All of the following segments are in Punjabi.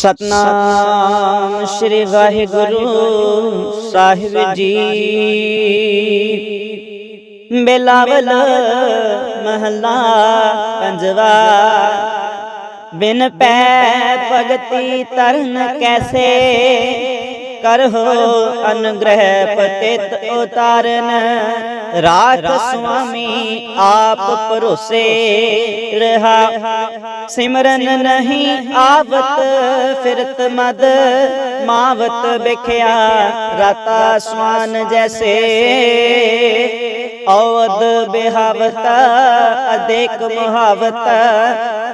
ਸਤਨਾਮ ਸ੍ਰੀ ਵਾਹਿਗੁਰੂ ਸਾਹਿਬ ਜੀ। ਬਿਲਾਵਲ ਮਹੱਲਾ ਪੰਜਵਾ। ਬਿਨ ਪੈ ਭਗਤੀ ਤਰਨ ਕੈਸੇ? ਕਰਹੁ, ਅਨੁਗ੍ਰਹ ਪਤਿਤ ਉਤਾਰਨ। ਰਾਖ ਸੁਆਮੀ ਆਪ ਭਰੋਸੇ ਰਹਾ। ਸਿਮਰਨ ਨਹੀਂ ਆਵਤ, ਫਿਰਤ ਮਦ। ਮਾਵਤ ਬਿਖਿਆ ਰਾਤਾ ਸਵਾਨ ਜੈਸੇ। ਔਦ ਬਿਹਾਵਤ, ਅਦੇਕ ਮੁਹਾਵਤ।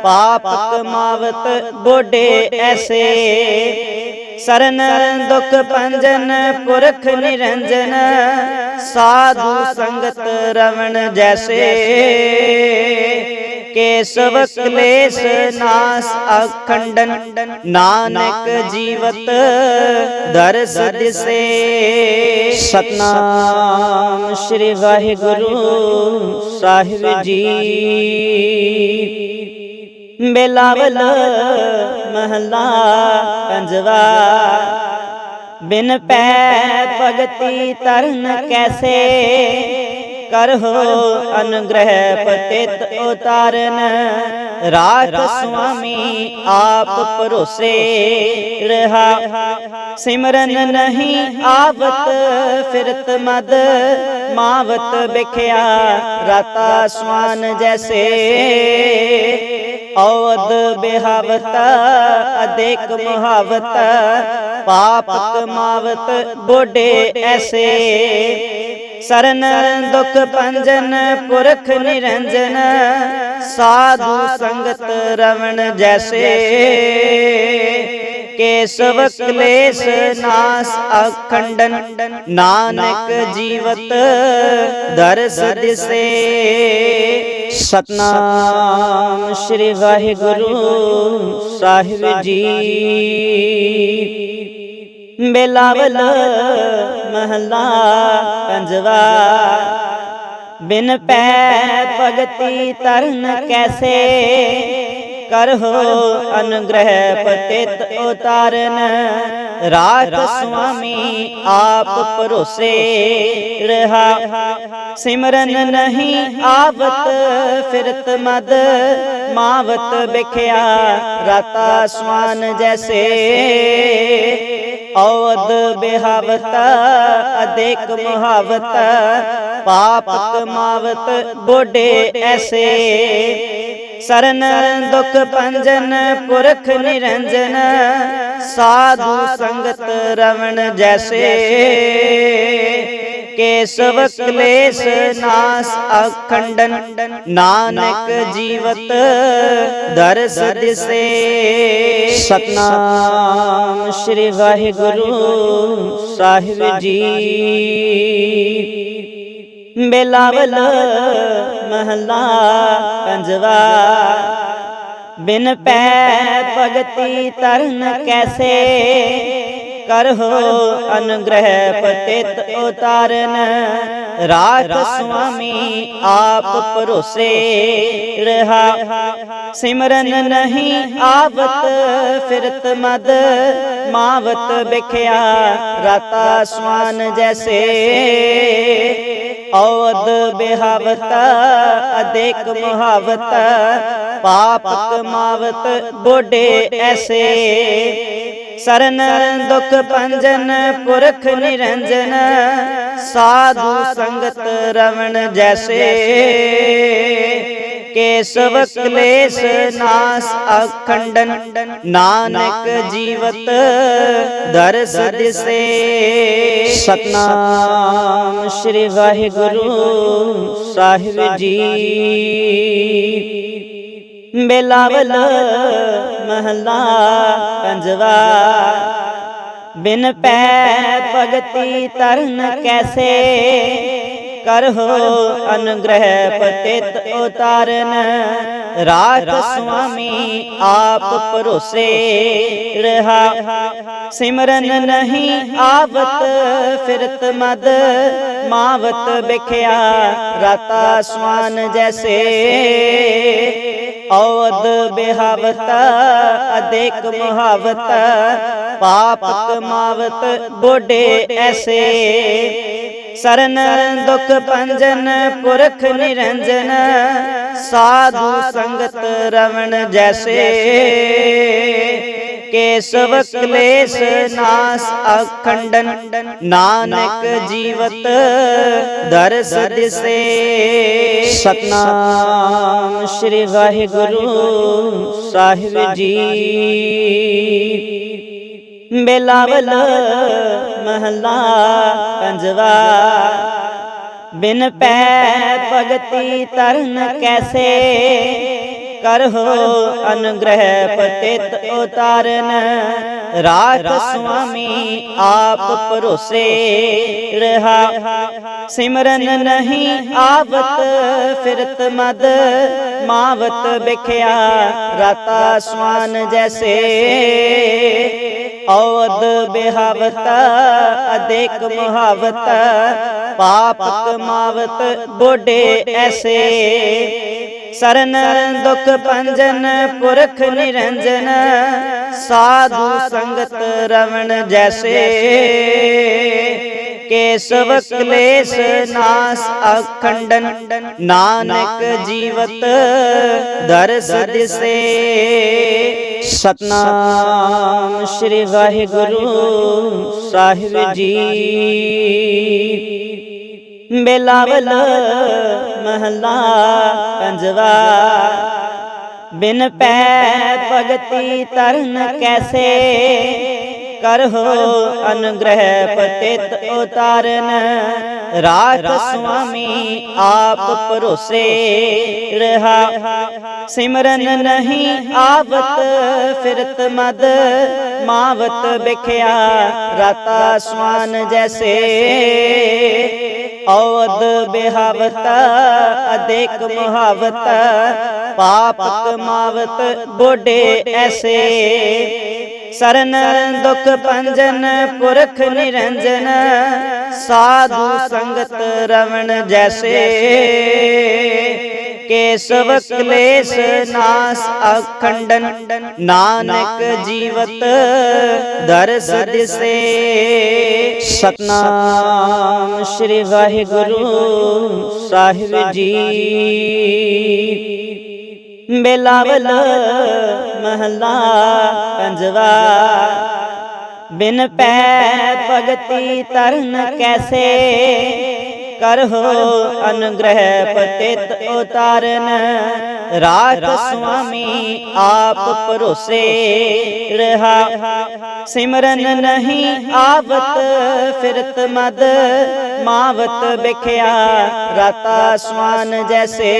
ਪਾਪ ਕਮਾਵਤ ਗੋਡੇ ਐਸੇ। ਸਰਨ ਦੁਖ ਪੰਜਨ, ਪੁਰਖ ਨਿਰੰਜਨ। ਸਾਧੂ ਸੰਗਤ ਰਵਣ ਜੈਸੇ। ਕੇਸਵ ਕਲੇਸ਼ ਨਾਸ ਅਖੰਡਨ, ਨਾਨਕ ਜੀਵਤ ਦਰਸ ਦਿਸੇ। ਸਤਨਾਮ ਸ੍ਰੀ ਵਾਹਿਗੁਰੂ ਸਾਹਿਬ ਜੀ। ਬੇਲਾਵਲ ਮਹੱਲਾ ਪੰਜਵਾ। ਬਿਨ ਪੈ ਭਗਤੀ ਤਰਨ ਕੈਸੇ? ਕਰਹੁ ਅਨੁਗ੍ਰਹ ਪਤਿਤ ਉਤਾਰਨ। ਰਾਖ ਸੁਆਮੀ ਆਪ ਭਰੋਸੇ ਰਹਾ। ਸਿਮਰਨ ਨਹੀਂ ਆਵਤ ਫਿਰਤ ਮਦ। ਮਾਵਤ ਬਿਖਿਆ ਰਾਤਾ ਸਵਾਨ ਜੈਸੇ। ਔਦ ਬਿਹਾਵਤ, ਅਦੇਕ ਮੁਹਾਵਤ, ਪਾਪ ਕਮਾਵਤ ਗੋਡੇ ਐਸੇ। ਸਰਨ ਦੁਖ ਪੰਜਨ, ਪੁਰਖ ਨਿਰੰਜਨ, ਸਾਧੂ ਸੰਗਤ ਰਵਣ ਜੈਸੇ। ਕੇਸਵ ਕਲੇਸ਼ ਨਾਸ ਅਖੰਡਨ, ਨਾਨਕ ਜੀਵਤ ਦਰਸ ਦਿਸੇ। ਸਤਨਾਮ ਸ੍ਰੀ ਵਾਹਿਗੁਰੂ ਸਾਹਿਬ ਜੀ। ਬੇਲਾਵਲ ਮਹੱਲਾ ਪੰਜਵਾ। ਬਿਨ ਪੈ ਭਗਤੀ ਤਰਨ ਕੈਸੇ? ਕਰਹੁ, ਅਨੁਗ੍ਰਹ ਪਤਿਤ ਉਤਾਰਨ। ਰਾਖ ਸੁਆਮੀ ਆਪ ਭਰੋਸੇ ਰਹਾ। ਸਿਮਰਨ ਨਹੀਂ ਆਵਤ, ਫਿਰਤ ਮਦ। ਮਾਵਤ ਬਿਖਿਆ ਰਾਤਾ ਸੁਆਨ ਜੈਸੇ। ਔਦ ਬਿਹਾਵਤ, ਅਦੇਕ ਮੁਹਾਵਤ। ਪਾਪ ਕਮਾਵਤ ਗੋਡੇ ਐਸੇ। ਸਰਨ ਦੁਖ ਪੰਜਨ ਪੁਰਖ ਨਿਰੰਜਨ, ਸਾਧੂ ਸੰਗਤ ਰਵਣ ਜੈਸੇ। ਕੇਸਵ ਕਲੇਸ਼ ਨਾਸ ਅਖੰਡਨ, ਨਾਨਕ ਜੀਵਤ ਦਰਸ ਦਿਸੇ। ਸਤਨਾਮ ਸ੍ਰੀ ਵਾਹਿਗੁਰੂ ਸਾਹਿਬ ਜੀ। ਬੇਲਾਵਲ ਮਹੱਲਾ ਪੰਜਵਾ। ਬਿਨ ਪੈ ਭਗਤੀ ਤਰਨ ਕੈਸੇ? ਕਰਹੁ ਅਨੁਗ੍ਰਹ ਪਤਿਤ ਉਤਾਰਨ। ਰਾਖ ਸੁਆਮੀ ਆਪ ਭਰੋਸੇ ਰਹਾ। ਸਿਮਰਨ ਨਹੀਂ ਆਵਤ ਫਿਰਤ ਮਦ ਮਾਵਤ ਬਿਖਿਆ ਰਾਤਾ ਸਵਾਨ ਜੈਸੇ। ਔਦ ਬਿਹਾਵਤ, ਅਦੇਕ ਮੁਹਾਵਤ ਪਾਪ ਕਮਾਵਤ ਬੋਡੇ ਐਸੇ। ਸਰਨ ਦੁਖ ਪੰਜਨ, ਪੁਰਖ ਨਿਰੰਜਨ, ਸਾਧੂ ਸੰਗਤ ਰਵਣ ਜੈਸੇ। ਕੇਸਵ ਕਲੇਸ਼ ਨਾਸ ਅਖੰਡਨ। ਨਾਨਕ ਜੀਵਤ ਦਰਸ ਦਿਸੇ। ਸਤਨਾਮ ਸ੍ਰੀ ਵਾਹਿਗੁਰੂ ਸਾਹਿਬ ਜੀ। ਬਿਲਾਵਲ ਮਹਲਾ ਪੰਜਵਾ। ਬਿਨ ਪੈ ਭਗਤੀ ਤਰਨ ਕੈਸੇ। ਕਰਹੁ ਅਨੁਗ੍ਰਹ ਪਤਿਤ ਉਤਾਰਨ। ਰਾਖ ਸੁਆਮੀ ਆਪ ਭਰੋਸੇ ਰਹਾ। ਸਿਮਰਨ ਨਹੀਂ ਆਵਤ, ਫਿਰਤ ਮਦ। ਮਾਵਤ ਬਿਖਿਆ ਰਾਤਾ ਸੁਆਨ ਜੈਸੇ। ਔਦ ਬਿਹਾਵਤ, ਅਦੇਕ ਮੁਹਾਵਤ। ਪਾਪ ਕਮਾਵਤ ਬੋਡੇ ਐਸੇ। ਸਰਨ ਦੁਖ ਪੰਜਨ, ਪੁਰਖ ਨਿਰੰਜਨ। ਸਾਧੂ ਸੰਗਤ ਰਵਣ ਜੈਸੇ। ਕੇਸਵ ਕਲੇਸ਼ ਨਾਸ ਅਖੰਡਨ, ਨਾਨਕ ਜੀਵਤ ਦਰਸ ਦਿਸੇ। ਸਤਨਾਮ ਸ੍ਰੀ ਵਾਹਿਗੁਰੂ ਸਾਹਿਬ ਜੀ। ਬੇਲਾਵਲ ਮਹਲਾ ਪੰਜਵਾ। ਬਿਨ ਪੈ ਭਗਤੀ ਤਰਨ ਕੈਸੇ? ਕਰਹੁ ਅਨੁਗ੍ਰਹ ਪਤਿਤ ਉਤਾਰਨ। ਰਾਖ ਸੁਆਮੀ ਆਪ ਭਰੋਸੇ ਰਹਾ। ਸਿਮਰਨ ਨਹੀਂ ਆਵਤ ਫਿਰਤ ਮਦ ਮਾਵਤ ਬਿਖਿਆ ਰਾਤਾ ਸਵਾਨ ਜੈਸੇ। ਔਦ ਬਿਹਾਵਤ, ਅਦੇਕ ਮੁਹਾਵਤ, ਪਾਪ ਕਮਾਵਤ ਬੋਡੇ ਐਸੇ। ਸਰਨ ਦੁਖ ਪੰਜਨ ਪੁਰਖ ਨਿਰੰਜਨ, ਸਾਧੂ ਸੰਗਤ ਰਵਣ ਜੈਸੇ। ਕੇਸਵ ਕਲੇਸ਼ ਨਾਸ ਅਖੰਡਨ, ਨਾਨਕ ਜੀਵਤ, ਦਰਸ ਦਿਸੇ। ਸਤਨਾਮ ਸ੍ਰੀ ਵਾਹਿਗੁਰੂ ਸਾਹਿਬ ਜੀ। ਬਿਲਾਵਲ ਮਹਲਾ ਪੰਜਵਾ। ਬਿਨ ਪੈ ਭਗਤੀ ਤਰਨ ਕੈਸੇ? ਕਰਹੁ ਅਨੁਗ੍ਰਹ ਪਤਿਤ ਉਤਾਰਨ। ਰਾਖ ਸੁਆਮੀ ਆਪ ਭਰੋਸੇ ਰਹਾ। ਸਿਮਰਨ ਨਹੀਂ ਆਵਤ, ਫਿਰਤ ਮਦ ਮਾਵਤ ਬਿਖਿਆ ਰਾਤਾ ਸੁਆਨ ਜੈਸੇ ਔਦ ਬਿਹਾਵਤ, ਅਦੇਕ ਮੁਹਾਵਤ। ਪਾਪ ਕਮਾਵਤ ਬੋਡੇ ਐਸੇ। ਸਰਨ ਦੁਖ ਪੰਜਨ, ਪੁਰਖ ਨਿਰੰਜਨ, ਸਾਧੂ ਸੰਗਤ ਰਵਣ ਜੈਸੇ। ਕੇਸਵ ਕਲੇਸ਼ ਨਾਸ ਅਖੰਡਨ, ਨਾਨਕ ਜੀਵਤ ਦਰਸ ਦਿਸੇ। ਸਤਨਾਮ ਸ੍ਰੀ ਵਾਹਿਗੁਰੂ ਸਾਹਿਬ ਜੀ। ਬੇਲਾਵਲ ਮਹਲਾ ਪੰਜਵਾ। ਬਿਨ ਪੈ ਭਗਤੀ ਤਰਨ ਕੈਸੇ? ਕਰਹੁ ਅਨੁਗ੍ਰਹ ਪਤਿਤ ਉਤਾਰਨ। ਰਾਖ ਸੁਆਮੀ ਆਪ ਭਰੋਸੇ ਰਹਾ। ਸਿਮਰਨ ਨਹੀਂ ਆਵਤ ਫਿਰਤ ਮਦ ਮਾਵਤ ਬਿਖਿਆ ਰਾਤਾ ਸਵਾਨ ਜੈਸੇ।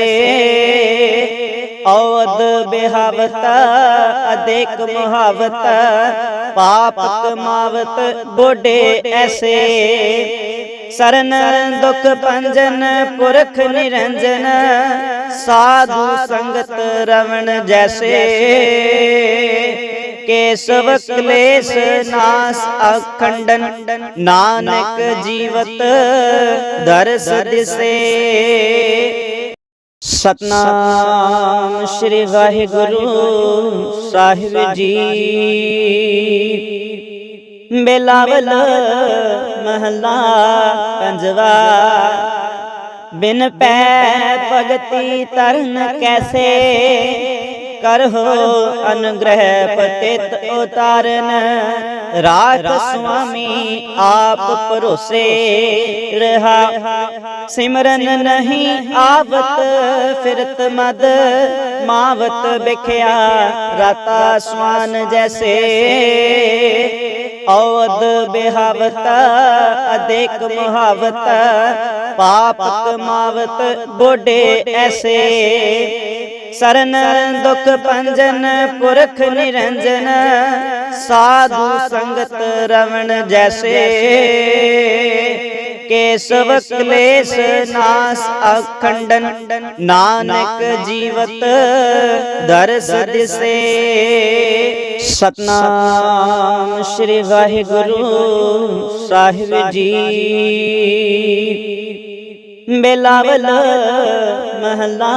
ਔਦ ਬਿਹਾਵਤ, ਅਦੇਕ ਮੁਹਾਵਤ, ਪਾਪ ਕਮਾਵਤ ਬੋਡੇ ਐਸੇ। ਸਰਨ ਦੁਖ ਪੰਜਨ, ਪੁਰਖ ਨਿਰੰਜਨ, ਸਾਧੂ ਸੰਗਤ ਰਵਣ ਜੈਸੇ। ਕੇਸਵ ਕਲੇਸ਼ ਨਾਸ ਅਖੰਡਨ, ਨਾਨਕ ਜੀਵਤ ਦਰਸ ਦਿਸੇ। ਸਤਨਾਮ ਸ੍ਰੀ ਵਾਹਿਗੁਰੂ ਸਾਹਿਬ ਜੀ। ਬਿਲਾਵਲ ਮਹਲਾ ਪੰਜਵਾ। ਬਿਨ ਪੈ ਭਗਤੀ ਤਰਨ ਕੈਸੇ? ਕਰਹੁ ਅਨੁਗ੍ਰਹ ਪਤਿਤ ਉਤਾਰਨ। ਰਾਖ ਸੁਆਮੀ ਆਪ ਭਰੋਸੇ ਰਹਾ। ਸਿਮਰਨ ਨਹੀਂ ਆਵਤ, ਫਿਰਤ ਮਦ। ਮਾਵਤ ਬਿਖਿਆ ਰਾਤਾ ਸੁਆਨ ਜੈਸੇ। ਔਦ ਬਿਹਾਵਤ, ਅਦੇਕ ਮੁਹਾਵਤ। ਪਾਪ ਕਮਾਵਤ ਬੋਡੇ ਐਸੇ। ਸਰਨ ਦੁਖ ਪੰਜਨ, ਪੁਰਖ ਨਿਰੰਜਨ। ਸਾਧੂ ਸੰਗਤ ਰਵਣ ਜੈਸੇ। ਕੇਸਵ ਕਲੇਸ਼ ਨਾਸ ਅਖੰਡਨ, ਨਾਨਕ ਜੀਵਤ ਦਰਸ ਦਿਸੇ। ਸਤਨਾਮ ਸ੍ਰੀ ਵਾਹਿਗੁਰੂ ਸਾਹਿਬ ਜੀ। ਬਿਲਾਵਲ ਮਹਲਾ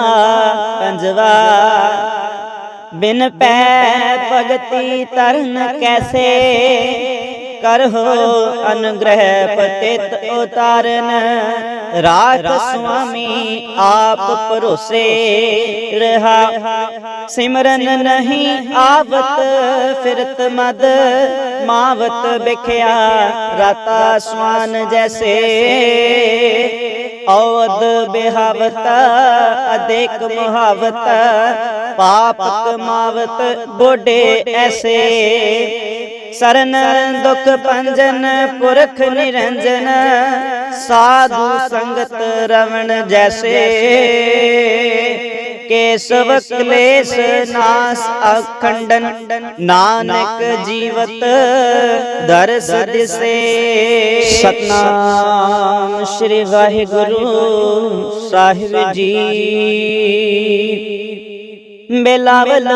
ਪੰਜਵਾ। ਬਿਨ ਪੈ ਭਗਤੀ ਤਰਨ ਕੈਸੇ? ਕਰਹੁ ਅਨੁਗ੍ਰਹ ਪਤਿਤ ਉਤਾਰਨ। ਰਾਖ ਸੁਆਮੀ ਆਪ ਭਰੋਸੇ ਰਹਾ। ਸਿਮਰਨ ਨਹੀਂ ਆਵਤ ਫਿਰਤ ਮਦ ਮਾਵਤ ਬਿਖਿਆ ਰਾਤਾ ਸਵਾਨ ਜੈਸੇ। ਔਦ ਬਿਹਾਵਤ, ਅਦੇਕ ਮੁਹਾਵਤ, ਪਾਪ ਕਮਾਵਤ ਬੋਡੇ ਐਸੇ। ਸਰਨ ਦੁਖ ਪੰਜਨ, ਪੁਰਖ ਨਿਰੰਜਨ, ਸਾਧੂ ਸੰਗਤ ਰਵਣ ਜੈਸੇ। ਕੇਸਵ ਕਲੇਸ਼ ਨਾਸ ਅਖੰਡਨ। ਨਾਨਕ ਜੀਵਤ ਦਰਸ ਦਿਸੇ। ਸਤਨਾਮ ਸ੍ਰੀ ਵਾਹਿਗੁਰੂ ਸਾਹਿਬ ਜੀ। ਬਿਲਾਵਲ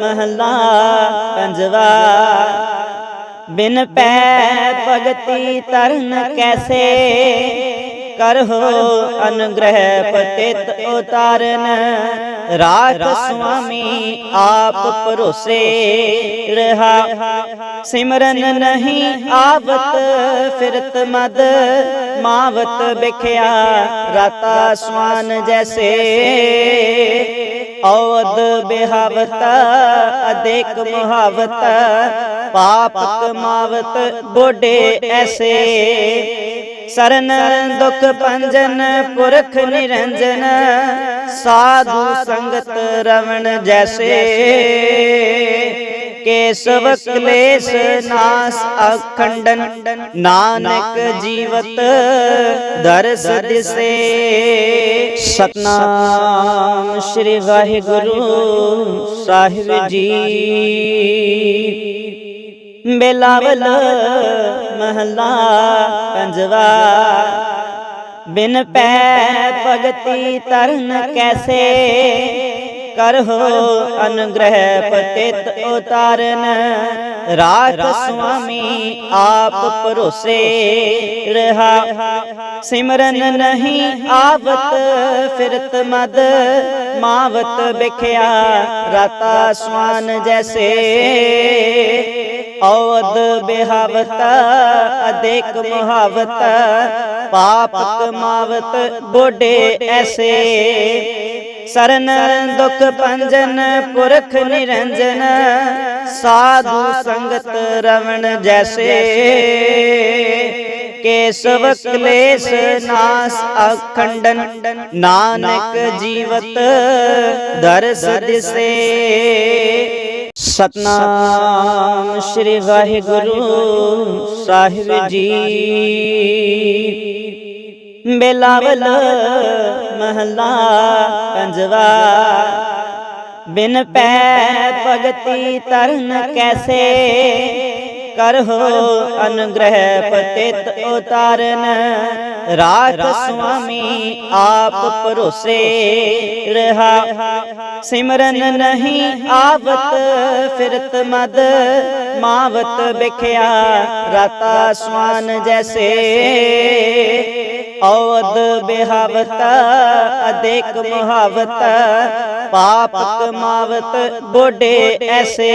ਮਹਲਾ ਪੰਜਵਾ। ਬਿਨ ਪੈ ਭਗਤੀ ਤਰਨ ਕੈਸੇ। ਕਰਹੁ, ਅਨੁਗ੍ਰਹ ਪਤਿਤ ਉਤਾਰਨ। ਰਾਖ ਸੁਆਮੀ ਆਪ ਭਰੋਸੇ ਰਹਾ। ਸਿਮਰਨ ਨਹੀਂ ਆਵਤ, ਫਿਰਤ ਮਦ। ਮਾਵਤ ਬਿਖਿਆ ਰਾਤਾ ਸੁਆਨ ਜੈਸੇ। ਔਦ ਬਿਹਾਵਤ, ਅਦੇਕ ਮੁਹਾਵਤ। ਪਾਪ ਕਮਾਵਤ ਬੋਡੇ ਐਸੇ। ਸਰਨ ਦੁਖ ਪੰਜਨ, ਪੁਰਖ ਨਿਰੰਜਨ। ਸਾਧੂ ਸੰਗਤ ਰਵਣ ਜੈਸੇ। ਕੇਸਵ ਕਲੇਸ਼ ਨਾਸ ਅਖੰਡਨ, ਨਾਨਕ ਜੀਵਤ ਦਰਸ ਦਿਸੇ। ਸਤਨਾਮ ਸ੍ਰੀ ਵਾਹਿਗੁਰੂ ਸਾਹਿਬ ਜੀ। ਬਿਲਾਵਲ ਮਹਲਾ ਪੰਜਵਾ। ਬਿਨ ਪੈ ਭਗਤੀ ਤਰਨ ਕੈਸੇ? ਕਰਹੁ ਅਨੁਗ੍ਰਹ ਪਤਿਤ ਉਤਾਰਨ। ਰਾਖ ਸੁਆਮੀ ਆਪ ਭਰੋਸੇ ਰਹਾ। ਸਿਮਰਨ ਨਹੀਂ ਆਵਤ ਫਿਰਤ ਮਦ ਮਾਵਤ ਬਿਖਿਆ ਰਾਤਾ ਸਵਾਨ ਜੈਸੇ। ਔਦ ਬਿਹਾਵਤ, ਅਦੇਕ ਮੁਹਾਵਤ ਪਾਪ ਕਮਾਵਤ ਬੋਡੇ ਐਸੇ। ਸਰਨ ਦੁਖ ਪੰਜਨ, ਪੁਰਖ ਨਿਰੰਜਨ, ਸਾਧੂ ਸੰਗਤ ਰਵਣ ਜੈਸੇ। ਕੇਸਵ ਕਲੇਸ਼ ਨਾਸ ਅਖੰਡਨ, ਨਾਨਕ ਜੀਵਤ, ਦਰਸ ਦਿਸੇ। ਸਤਨਾਮ ਸ੍ਰੀ ਵਾਹਿਗੁਰੂ ਸਾਹਿਬ ਜੀ। ਬਿਲਾਵਲ ਮਹਲਾ ਪੰਜਵਾ। ਬਿਨ ਪੈ ਭਗਤੀ ਤਰਨ ਕੈਸੇ? ਕਰਹੁ ਅਨੁਗ੍ਰਹ ਪਤਿਤ ਉਤਾਰਨ। ਰਾਖ ਸੁਆਮੀ ਆਪ ਭਰੋਸੇ ਰਹਾ। ਸਿਮਰਨ ਨਹੀਂ ਆਵਤ, ਫਿਰਤ ਮਦ। ਮਾਵਤ ਬਿਖਿਆ ਰਾਤਾ ਸੁਆਨ ਜੈਸੇ। ਔਦ ਬਿਹਾਵਤ, ਅਦੇਕ ਮੁਹਾਵਤ। ਪਾਪ ਕਮਾਵਤ ਬੋਡੇ ਐਸੇ।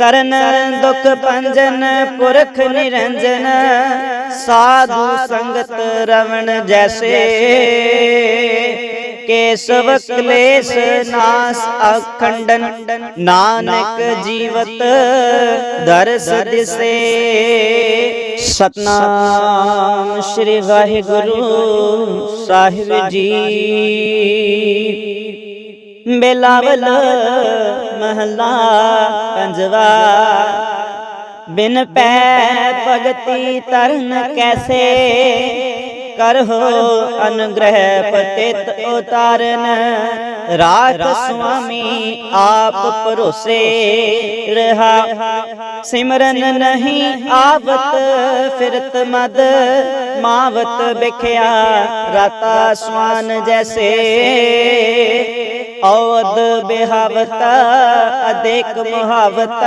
ਸਰਨ ਦੁਖ ਪੰਜਨ ਪੁਰਖ ਨਿਰੰਜਨ। ਸਾਧੂ ਸੰਗਤ ਰਵਣ ਜੈਸੇ। ਕੇਸਵ ਕਲੇਸ਼ ਨਾਸ ਅਖੰਡਨ। ਨਾਨਕ ਜੀਵਤ ਦਰਸ ਦਿਸੇ। ਸਤਨਾਮ ਸ੍ਰੀ ਵਾਹਿਗੁਰੂ ਸਾਹਿਬ ਜੀ। ਬਿਲਾਵਲ ਮਹਲਾ ਪੰਜਵਾ। ਬਿਨ ਪੈ ਭਗਤੀ ਤਰਨ ਕੈਸੇ? ਕਰਹੁ ਅਨੁਗ੍ਰਹ ਪਤਿਤ ਉਤਾਰਨ। ਰਾਖ ਸੁਆਮੀ ਆਪ ਭਰੋਸੇ ਰਹਾ। ਸਿਮਰਨ ਨਹੀਂ ਆਵਤ, ਫਿਰਤ ਮਦ। ਮਾਵਤ ਬਿਖਿਆ ਰਾਤਾ ਸੁਆਨ ਜੈਸੇ। ਔਦ ਬਿਹਾਵਤ, ਅਦੇਕ ਮੁਹਾਵਤ।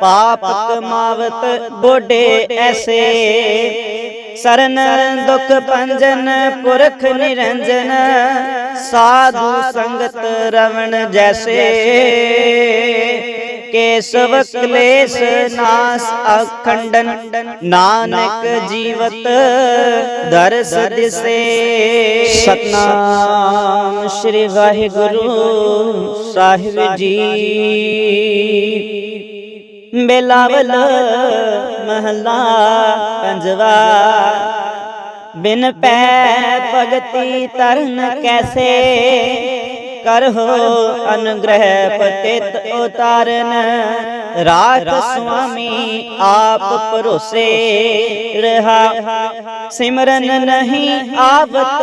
ਪਾਪ ਕਮਾਵਤ ਬੋਡੇ ਐਸੇ। ਸਰਨ ਦੁਖ ਭੰਜਨ ਪੁਰਖ ਨਿਰੰਜਨ, ਸਾਧੂ ਸੰਗਤ ਰਵਣ ਜੈਸੇ। ਕੇਸਵ ਕਲੇਸ਼ ਨਾਸ ਅਖੰਡਨ, ਨਾਨਕ ਜੀਵਤ ਦਰਸ ਦਿਸੇ। ਸਤਨਾਮ ਸ੍ਰੀ ਵਾਹਿਗੁਰੂ ਸਾਹਿਬ ਜੀ। ਬੇਲਾਵਲ ਮਹਲਾ ਪੰਜਵਾ। ਬਿਨ ਪੈ ਭਗਤੀ ਤਰਨ ਕੈਸੇ ਕਰਹੁ ਅਨੁਗ੍ਰਹ ਪਤਿਤ ਉਤਾਰਨ। ਰਾਖ ਸੁਆਮੀ ਆਪ ਭਰੋਸੇ ਰਹਾ। ਸਿਮਰਨ ਨਹੀਂ ਆਵਤ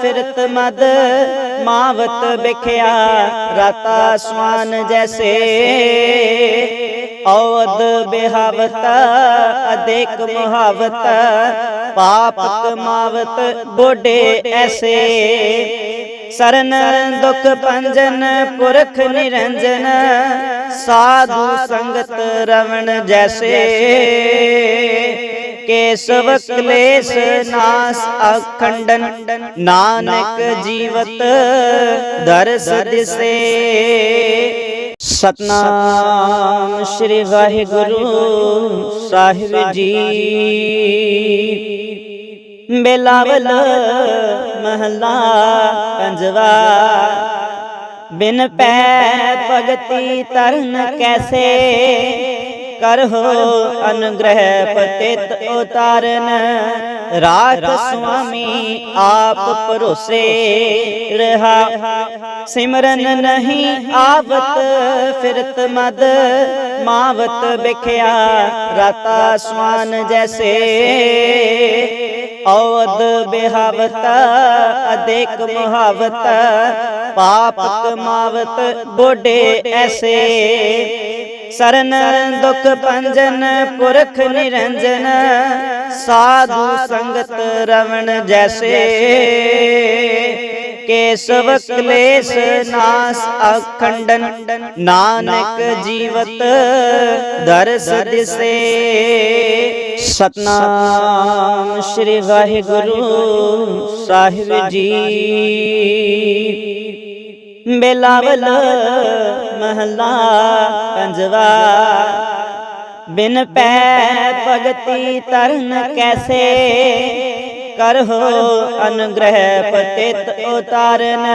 ਫਿਰਤ ਮਦ ਮਾਵਤ ਬਿਖਿਆ ਰਾਤਾ ਸਵਾਨ ਜੈਸੇ ਔਦ ਬਿਹਾਵਤ, ਅਦੇਕ ਮੁਹਾਵਤ, ਪਾਪ ਕਮਾਵਤ ਬੋਡੇ ਐਸੇ। ਸਰਨ ਦੁਖ ਭੰਜਨ ਪੁਰਖ ਨਿਰੰਜਨ, ਸਾਧੂ ਸੰਗਤ ਰਵਣ ਜੈਸੇ। ਕੇਸਵ ਕਲੇਸ਼ ਨਾਸ ਅਖੰਡਨ, ਨਾਨਕ ਜੀਵਤ, ਦਰਸ ਦਿਸੇ। ਸਤਨਾਮ ਸ੍ਰੀ ਵਾਹਿਗੁਰੂ ਸਾਹਿਬ ਜੀ। ਬੇਲਾਵਲ ਮਹਲਾ ਪੰਜਵਾ। ਬਿਨ ਪੈ ਭਗਤੀ ਤਰਨ ਕੈਸੇ? ਕਰਹੁ ਅਨੁਗ੍ਰਹ ਪਤਿਤ ਉਤਾਰਨ। ਰਾਖ ਸੁਆਮੀ ਆਪ ਭਰੋਸੇ ਰਹਾ। ਸਿਮਰਨ ਨਹੀਂ ਆਵਤ, ਫਿਰਤ ਮਦ ਮਾਵਤ ਬਿਖਿਆ ਰਾਤਾ ਸੁਆਨ ਜੈਸੇ ਔਦ ਬਿਹਾਵਤ, ਅਦੇਕ ਮੁਹਾਵਤ। ਪਾਪ ਕਮਾਵਤ ਬੋਡੇ ਐਸੇ। ਸਰਨ ਦੁਖ ਭੰਜਨ ਪੁਰਖ ਨਿਰੰਜਨ, ਸਾਧੂ ਸੰਗਤ ਰਵਣ ਜੈਸੇ। ਕੇਸਵ ਕਲੇਸ਼ ਨਾਸ ਅਖੰਡਨ, ਨਾਨਕ ਜੀਵਤ ਦਰਸ ਦਿਸੇ। ਸਤਨਾਮ ਸ੍ਰੀ ਵਾਹਿਗੁਰੂ ਸਾਹਿਬ ਜੀ। ਬੇਲਾਵਲ ਮਹਲਾ ਪੰਜਵਾ। ਬਿਨ ਪੈ ਭਗਤੀ ਤਰਨ ਕੈਸੇ? ਕਰਹੁ ਅਨੁਗ੍ਰਹ ਪਤਿਤ ਉਤਾਰਨ।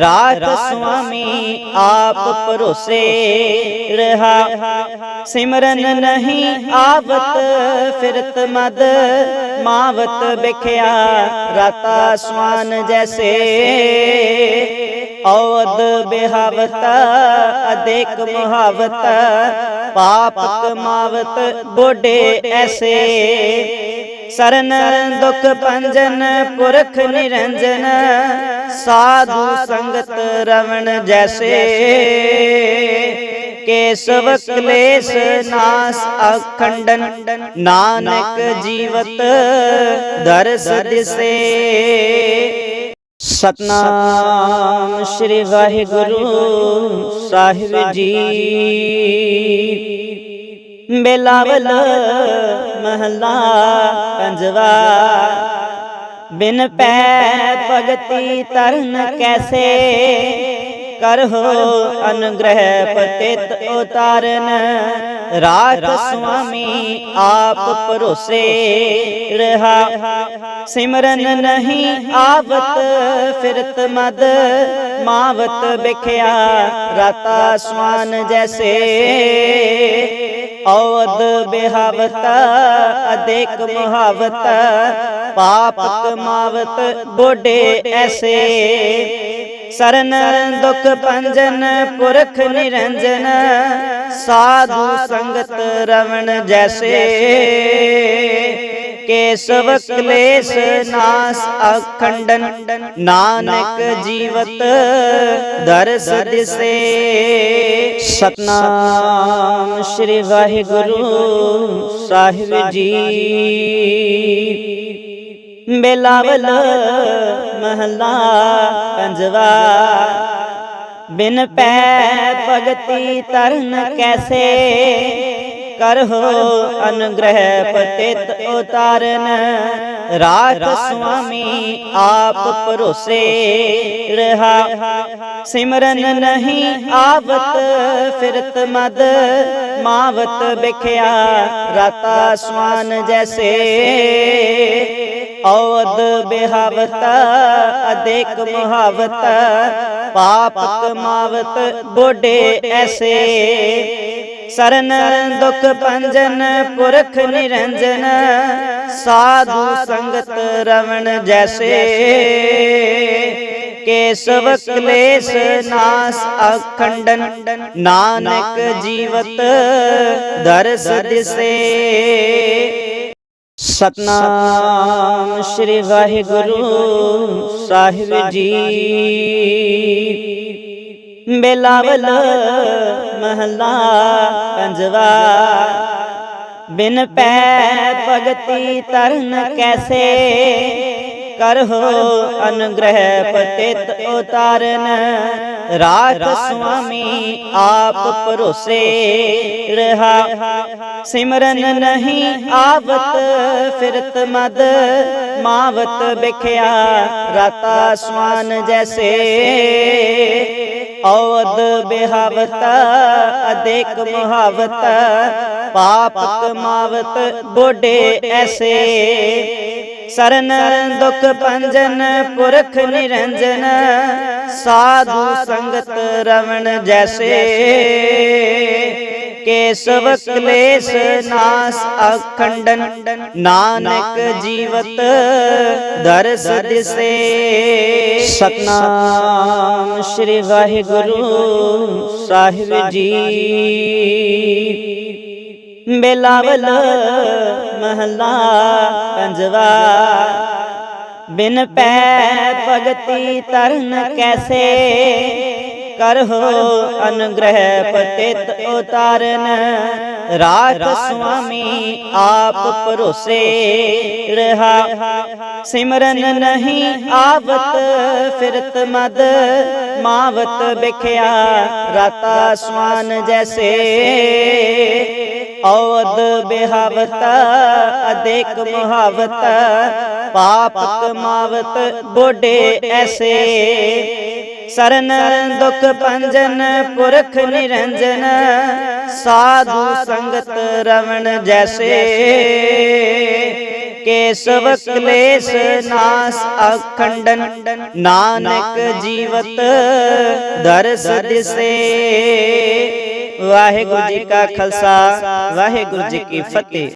ਰਾਖ ਸੁਆਮੀ ਆਪ ਭਰੋਸੇ ਰਹਾ। ਸਿਮਰਨ ਨਹੀਂ ਆਵਤ ਫਿਰਤ ਮਦ। ਮਾਵਤ ਬਿਖਿਆ ਰਾਤਾ ਸਵਾਨ ਜੈਸੇ। ਔਦ ਬਿਹਾਵਤ, ਅਦੇਕ ਮੁਹਾਵਤ, ਪਾਪ ਕਮਾਵਤ ਬੋਡੇ ਐਸੇ। ਸਰਨ ਦੁਖ ਭੰਜਨ ਪੁਰਖ ਨਿਰੰਜਨ, ਸਾਧੂ ਸੰਗਤ ਰਵਣ ਜੈਸੇ। ਕੇਸਵ ਕਲੇਸ਼ ਨਾਸ ਅਖੰਡਨ, ਨਾਨਕ ਜੀਵਤ ਦਰਸ ਦਿਸੇ। ਸਤਨਾਮ ਸ੍ਰੀ ਵਾਹਿਗੁਰੂ ਸਾਹਿਬ ਜੀ। ਬੇਲਾਵਲ ਮਹਲਾ ਪੰਜਵਾ। ਬਿਨ ਪੈ ਭਗਤੀ ਤਰਨ ਕੈਸੇ? ਕਰਹੁ, ਅਨੁਗ੍ਰਹ ਪਤਿਤ ਉਤਾਰਨ। ਰਾਖ ਸੁਆਮੀ ਆਪ ਭਰੋਸੇ ਰਹਾ। ਸਿਮਰਨ ਨਹੀਂ ਆਵਤ, ਫਿਰਤ ਮਦ ਮਾਵਤ ਬਿਖਿਆ ਰਾਤਾ ਸੁਆਨ ਜੈਸੇ ਔਦ ਬਿਹਾਵਤ, ਅਦੇਕ ਮੁਹਾਵਤ। ਪਾਪ ਕਮਾਵਤ ਬੋਡੇ ਐਸੇ। ਸਰਨ ਦੁਖ ਭੰਜਨ ਪੁਰਖ ਨਿਰੰਜਨ, ਸਾਧੂ ਸੰਗਤ ਰਵਣ ਜੈਸੇ। ਕੇਸਵ ਕਲੇਸ਼ ਨਾਸ ਅਖੰਡਨ, ਨਾਨਕ ਜੀਵਤ ਦਰਸ ਦਿਸੇ। ਸਤਨਾਮ ਸ੍ਰੀ ਵਾਹਿਗੁਰੂ ਸਾਹਿਬ ਜੀ। ਬੇਲਾਵਲ ਮਹਲਾ ਪੰਜਵਾ। ਬਿਨ ਪੈ ਭਗਤੀ ਤਰਨ ਕੈਸੇ? ਕਰਹੁ ਅਨੁਗ੍ਰਹਿ ਪਤਿਤ ਉਤਾਰਨ। ਰਾਖ ਸੁਆਮੀ ਆਪ ਭਰੋਸੇ ਰਹਾ। ਸਿਮਰਨ ਨਹੀਂ ਆਵਤ ਫਿਰਤ ਮਦ ਮਾਵਤ ਬਿਖਿਆ ਰਾਤਾ ਸਵਾਨ ਜੈਸੇ। ਔਦ ਬਿਹਾਵਤ, ਅਦੇਕ ਮੁਹਾਵਤ ਪਾਪ ਕਮਾਵਤ ਬੋਡੇ ਐਸੇ। ਸਰਨ ਦੁਖ ਪੰਜਨ, ਪੁਰਖ ਨਿਰੰਜਨ, ਸਾਧੂ ਸੰਗਤ ਰਵਣ ਜੈਸੇ। ਕੇਸਵ ਕਲੇਸ਼ ਨਾਸ ਅਖੰਡਨ, ਨਾਨਕ ਜੀਵਤ ਦਰਸ ਦਿਸੇ। ਸਤਨਾਮ ਸ੍ਰੀ ਵਾਹਿਗੁਰੂ ਸਾਹਿਬ ਜੀ। ਬੇਲਾਵਲ ਮਹਲਾ ਪੰਜਵਾ। ਬਿਨ ਪੈ ਭਗਤੀ ਤਰਨ ਕੈਸੇ? ਕਰਹੁ, ਅਨੁਗ੍ਰਹਿ ਪਤਿਤ ਉਤਾਰਨ। ਰਾਖ ਸੁਆਮੀ ਆਪ ਭਰੋਸੇ ਰਹਾ। ਸਿਮਰਨ ਨਹੀਂ ਆਵਤ, ਫਿਰਤ ਮਦ। ਮਾਵਤ ਬਿਖਿਆ ਰਾਤਾ ਸੁਆਨ ਜੈਸੇ। ਔਦ ਬਿਹਾਵਤ, ਅਦੇਕ ਮੁਹਾਵਤ ਪਾਪ ਕਮਾਵਤ ਬੋਡੇ ਐਸੇ। ਸਰਨ ਦੁਖ ਪੰਜਨ, ਪੁਰਖ ਨਿਰੰਜਨ, ਸਾਧੂ ਸੰਗਤ ਰਵਣ ਜੈਸੇ। ਕੇਸਵ ਕਲੇਸ਼ ਨਾਸ ਅਖੰਡਨ। ਨਾਨਕ ਜੀਵਤ ਦਰਸ ਦਿਸੇ। ਸਤਨਾਮ ਸ੍ਰੀ ਵਾਹਿਗੁਰੂ ਸਾਹਿਬ ਜੀ। ਬੇਲਾਵਲ ਮਹਲਾ ਪੰਜਵਾ। ਬਿਨ ਪੈ ਭਗਤੀ ਤਰਨ ਕੈਸੇ। ਕਰਹੁ, ਅਨੁਗ੍ਰਹਿ ਪਤਿਤ ਉਤਾਰਨ। ਰਾਖ ਸੁਆਮੀ ਆਪ ਭਰੋਸੇ ਰਹਾ। ਸਿਮਰਨ ਨਹੀਂ ਆਵਤ, ਫਿਰਤ ਮਦ। ਮਾਵਤ ਬਿਖਿਆ ਰਾਤਾ ਸੁਆਨ ਜੈਸੇ। ਔਦ ਬਿਹਾਵਤ, ਅਦੇਕ ਮੁਹਾਵਤ। ਪਾਪ ਕਮਾਵਤ ਬੋਡੇ ਐਸੇ। ਸਰਨ ਦੁਖ ਪੰਜਨ, ਪੁਰਖ ਨਿਰੰਜਨ। ਸਾਧੂ ਸੰਗਤ ਰਵਣ ਜੈਸੇ। ਕੇਸਵ ਕਲੇਸ਼ ਨਾਸ ਅਖੰਡਨ, ਨਾਨਕ ਜੀਵਤ ਦਰਸ ਦਿਸੇ। ਵਾਹਿਗੁਰੂ ਜੀ ਕਾ ਖਾਲਸਾ, ਵਾਹਿਗੁਰੂ ਜੀ ਕੀ ਫਤਿਹ।